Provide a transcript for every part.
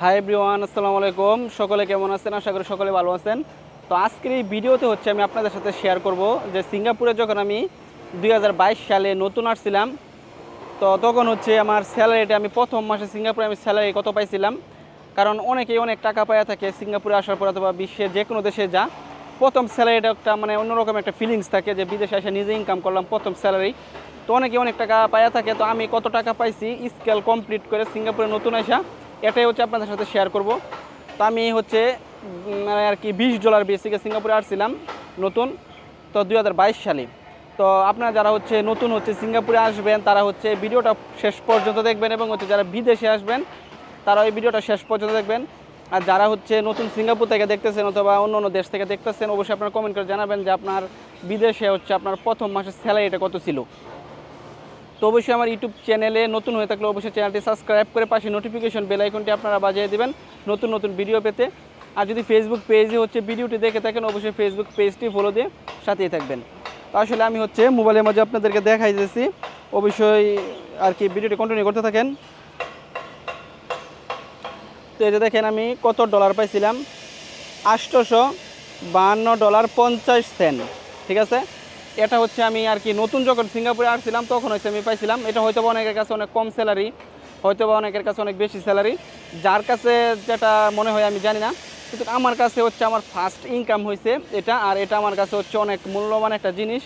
Hi everyone আসসালামু আলাইকুম। সকলে কেমন আছেন? আশা করি সকলে ভালো আছেন। তো আজকের এই ভিডিওতে হচ্ছে আমি আপনাদের সাথে শেয়ার করব যে সিঙ্গাপুরে যখন আমি দুই হাজার বাইশ সালে নতুন আসছিলাম, তো তখন হচ্ছে আমার স্যালারিটা আমি প্রথম মাসে সিঙ্গাপুরে আমি স্যালারি কত পাইছিলাম? কারণ অনেকেই অনেক টাকা পাওয়া থাকে সিঙ্গাপুরে আসার পর অথবা বিশ্বের যে কোনো দেশে যা। প্রথম স্যালারিটা একটা মানে অন্যরকম একটা ফিলিংস থাকে যে বিদেশে এসে নিজে ইনকাম করলাম প্রথম স্যালারি তো অনেকে অনেক টাকা পাওয়া থাকে, তো আমি কত টাকা পাইছি? স্কেল কমপ্লিট করে সিঙ্গাপুরে নতুন আসা। এটাই হচ্ছে আপনাদের সাথে শেয়ার করব। তো আমি হচ্ছে মানে আর কি বিশ ডলার বেসিকে সিঙ্গাপুরে আসছিলাম, নতুন, তো দু হাজার বাইশ সালে। তো আপনারা যারা হচ্ছে নতুন হচ্ছে সিঙ্গাপুরে আসবেন, তারা হচ্ছে ভিডিওটা শেষ পর্যন্ত দেখবেন এবং হচ্ছে যারা বিদেশে আসবেন, তারা ওই ভিডিওটা শেষ পর্যন্ত দেখবেন। আর যারা হচ্ছে নতুন সিঙ্গাপুর থেকে দেখতেছেন অথবা অন্য অন্য দেশ থেকে দেখতেছেন, অবশ্যই আপনারা কমেন্ট করে জানাবেন যে আপনার বিদেশে হচ্ছে আপনার প্রথম মাসের স্যালারিটা কত ছিল। তো অবশ্যই আমার ইউটিউব চ্যানেলে নতুন হয়ে থাকলে অবশ্যই চ্যানেলটি সাবস্ক্রাইব করে পাশে নোটিফিকেশন বেল আইকনটি আপনারা বাজিয়ে দেবেন, নতুন নতুন ভিডিও পেতে। আর যদি ফেসবুক পেজে হচ্ছে ভিডিওটি দেখে থাকেন, অবশ্যই ফেসবুক পেজটি ফলো দিয়ে সাথেই থাকবেন। তো আসলে আমি হচ্ছে মোবাইলের মাঝে আপনাদেরকে দেখাই দিয়েছি অবশ্যই আর কি ভিডিওটি কন্টিনিউ করতে থাকেন। তো এই যে দেখেন আমি কত ডলার পাইছিলাম? আষ্টশো বাহান্ন ডলার পঞ্চাশ সেন্ট ঠিক আছে? এটা হচ্ছে আমি আর কি নতুন যখন সিঙ্গাপুরে আসছিলাম, তখন হচ্ছে আমি পাইছিলাম। এটা হয়তো অনেকের কাছে অনেক কম স্যালারি হয়তো বা অনেকের কাছে অনেক বেশি স্যালারি যার কাছে যেটা মনে হয় আমি জানি না, কিন্তু আমার কাছে হচ্ছে আমার ফার্স্ট ইনকাম হয়েছে এটা, আর এটা আমার কাছে হচ্ছে অনেক মূল্যবান একটা জিনিস।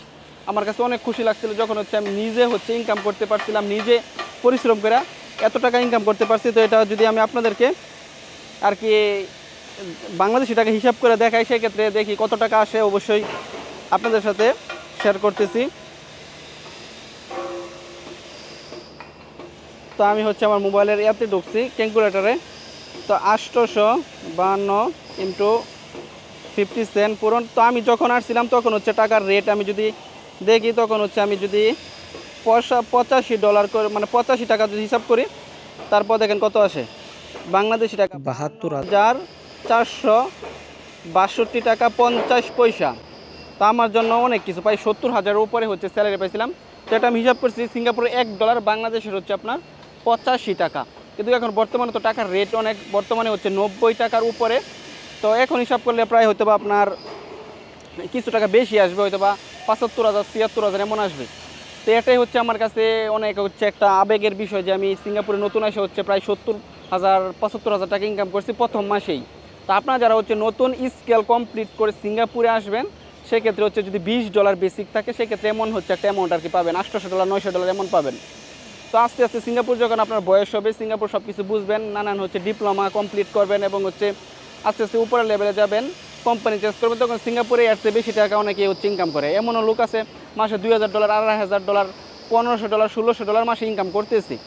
আমার কাছে অনেক খুশি লাগছিল যখন হচ্ছে আমি নিজে হচ্ছে ইনকাম করতে পারছিলাম, নিজে পরিশ্রম করে এত টাকা ইনকাম করতে পারছি। তো এটা যদি আমি আপনাদেরকে আর কি বাংলাদেশি টাকা হিসাব করে দেখাই, সেক্ষেত্রে দেখি কত টাকা আসে। অবশ্যই আপনাদের সাথে শেয়ার করতেছি। তো আমি হচ্ছে আমার মোবাইলের অ্যাপে ঢুকছি ক্যালকুলেটারে। তো আষ্টশো বাহান্ন ইন্টু ফিফটি সেন্ট পূরণ। তো আমি যখন আসছিলাম তখন হচ্ছে টাকার রেট আমি যদি দেখি তখন হচ্ছে আমি যদি পয়সা পঁচাশি ডলার করে মানে পঁচাশি টাকা যদি হিসাব করি তারপর দেখেন কত আসে। বাংলাদেশি টাকা বাহাত্তর হাজার। চারশো বাষট্টি টাকা পঞ্চাশ পয়সা। তা আমার জন্য অনেক কিছু। প্রায় সত্তর হাজারের উপরে হচ্ছে স্যালারি পাইছিলাম। তো এটা আমি হিসাব করছি, সিঙ্গাপুরে এক ডলার বাংলাদেশের হচ্ছে আপনার পঁচাশি টাকা। কিন্তু এখন বর্তমানে তো টাকার রেট অনেক, বর্তমানে হচ্ছে নব্বই টাকার উপরে। তো এখন হিসাব করলে প্রায় হয়তো বা আপনার কিছু টাকা বেশি আসবে হয়তো বা পঁচাত্তর হাজার, ছিয়াত্তর হাজার এমন আসবে। তো এটাই হচ্ছে আমার কাছে অনেক হচ্ছে একটা আবেগের বিষয় যে আমি সিঙ্গাপুরে নতুন আসে হচ্ছে প্রায় সত্তর হাজার, পঁচাত্তর হাজার টাকা ইনকাম করছি প্রথম মাসেই। তো আপনারা যারা হচ্ছে নতুন স্কেল কমপ্লিট করে সিঙ্গাপুরে আসবেন সেক্ষেত্রে হচ্ছে যদি বিশ ডলার বেসিক থাকে, সেক্ষেত্রে এমন হচ্ছে একটা অ্যামাউন্ট আর কি পাবেন। আটশোশো ডলার নয়শো ডলার এমন পাবেন। তো আস্তে আস্তে সিঙ্গাপুর যখন আপনার বয়স হবে, সিঙ্গাপুর সব কিছু বুঝবেন, নানান হচ্ছে ডিপ্লোমা কমপ্লিট করবেন এবং হচ্ছে আস্তে আস্তে উপরের লেভেলে যাবেন কোম্পানি চেঞ্জ করবেন, তখন সিঙ্গাপুরে এর চেয়ে বেশি টাকা অনেকে হচ্ছে ইনকাম করে। এমনও লোক আছে, মাসে দুই হাজার ডলার আড়াই হাজার ডলার পনেরোশো ডলার ষোলোশো ডলার মাসে ইনকাম করতেছি।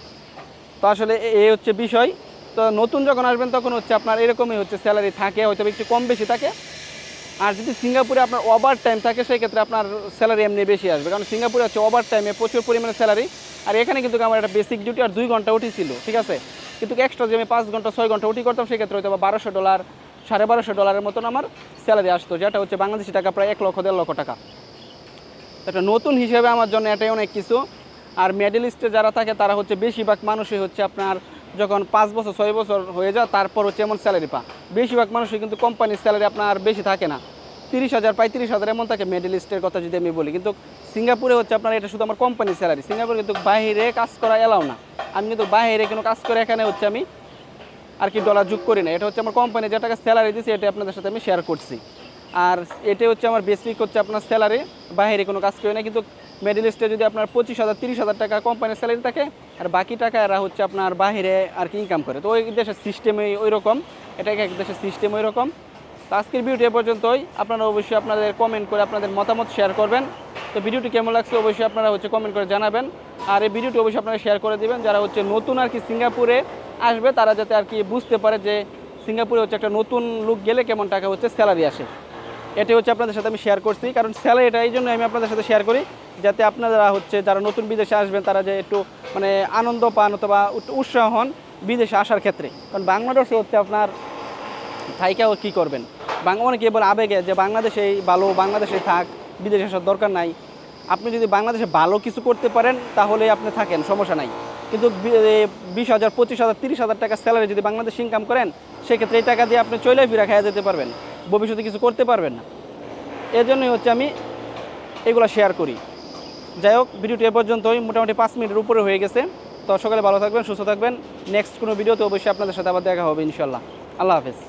তো আসলে এ- হচ্ছে বিষয়। তো নতুন যখন আসবেন, তখন হচ্ছে আপনার এরকমই হচ্ছে স্যালারি থাকে, হয়তো একটু কম বেশি থাকে আর যদি সিঙ্গাপুরে আপনার ওভার টাইম থাকে, সেক্ষেত্রে আপনার স্যালারি এমনি বেশি আসবে। কারণ সিঙ্গাপুরে হচ্ছে ওভার টাইমে প্রচুর পরিমাণে স্যালারি আর এখানে কিন্তু আমার একটা বেসিক ডিউটি আর দুই ঘণ্টা উঠি ছিল, ঠিক আছে? কিন্তু এক্সট্রা যে আমি পাঁচ ঘণ্টা, ছয় ঘণ্টা উঠি করতাম, সেক্ষেত্রে হয়তো বারোশো ডলার সাড়ে বারোশো ডলারের মতন আমার স্যালারি আসতো, যেটা হচ্ছে বাংলাদেশি টাকা প্রায় এক লক্ষ, দেড় লক্ষ টাকা। একটা নতুন হিসেবে আমার জন্য এটাই অনেক কিছু। আর মেডেলিস্টে যারা থাকে, তারা হচ্ছে বেশিরভাগ মানুষই হচ্ছে আপনার যখন পাঁচ বছর, ছয় বছর হয়ে যায় তারপর হচ্ছে এমন স্যালারি পা বেশিরভাগ মানুষই কিন্তু কোম্পানির স্যালারি আপনার বেশি থাকে না। তিরিশ হাজার, পঁয়ত্রিশ হাজার এমন থাকে মেডেলিস্টের কথা যদি আমি বলি। কিন্তু সিঙ্গাপুরে হচ্ছে আপনার এটা শুধু আমার কোম্পানির স্যালারি সিঙ্গাপুরে কিন্তু বাইরে কাজ করা এলাও না। আমি কিন্তু বাইরে কোনো কাজ করে এখানে হচ্ছে আমি আর কি ডলার যোগ করি না। এটা হচ্ছে আমার কোম্পানি যে টাকা স্যালারি দিচ্ছে এটা আপনাদের সাথে আমি শেয়ার করছি। আর এটা হচ্ছে আমার বেসিক হচ্ছে আপনার স্যালারি বাইরে কোনো কাজ করে না কিন্তু মিডল ইস্টে যদি আপনার পঁচিশ হাজার, তিরিশ হাজার টাকা কোম্পানির স্যালারি থাকে, আর বাকি টাকা এরা হচ্ছে আপনার বাইরে আর কি ইনকাম করে। তো ওই দেশের সিস্টেমই ওই রকম এটা এক দেশের সিস্টেম ওই রকম তো আজকের ভিডিওটি এ পর্যন্তই। আপনারা অবশ্যই আপনাদের কমেন্ট করে আপনাদের মতামত শেয়ার করবেন। তো ভিডিওটি কেমন লাগছে অবশ্যই আপনারা হচ্ছে কমেন্ট করে জানাবেন। আর এই ভিডিওটি অবশ্যই আপনারা শেয়ার করে দিবেন। যারা হচ্ছে নতুন আর কি সিঙ্গাপুরে আসবে, তারা যাতে আর কি বুঝতে পারে যে সিঙ্গাপুরে হচ্ছে একটা নতুন লুক গেলে কেমন টাকা হচ্ছে স্যালারি আসে। এটাই হচ্ছে আপনাদের সাথে আমি শেয়ার করছি, কারণ স্যালারি এটা এই জন্য আমি আপনাদের সাথে শেয়ার করি, যাতে আপনারা হচ্ছে যারা নতুন বিদেশে আসবেন, তারা যে একটু মানে আনন্দ পান অথবা উৎসাহ হন বিদেশে আসার ক্ষেত্রে। কারণ বাংলাদেশে হচ্ছে আপনার থাইকাও কী করবেন? অনেকে বলে আবেগে যে বাংলাদেশেই ভালো বাংলাদেশে থাক, বিদেশে আসার দরকার নাই। আপনি যদি বাংলাদেশে ভালো কিছু করতে পারেন, তাহলে আপনি থাকেন, সমস্যা নাই। কিন্তু বিশ হাজার, পঁচিশ হাজার, তিরিশ হাজার টাকা স্যালারি যদি বাংলাদেশে ইনকাম করেন, সেক্ষেত্রে এই টাকা দিয়ে আপনি চলে ফিরা খাইয়া যেতে পারবেন। ভবিষ্যতে কিছু করতে পারবেন না। এজন্যই জন্যই হচ্ছে আমি এগুলো শেয়ার করি। যাই হোক, ভিডিওটি এ পর্যন্তই। মোটামুটি পাঁচ মিনিটের উপরে হয়ে গেছে। তো সকালে ভালো থাকবেন, সুস্থ থাকবেন। নেক্সট কোনো ভিডিওতে অবশ্যই আপনাদের সাথে আবার দেখা হবে ইনশাল্লাহ আল্লাহ হাফেজ।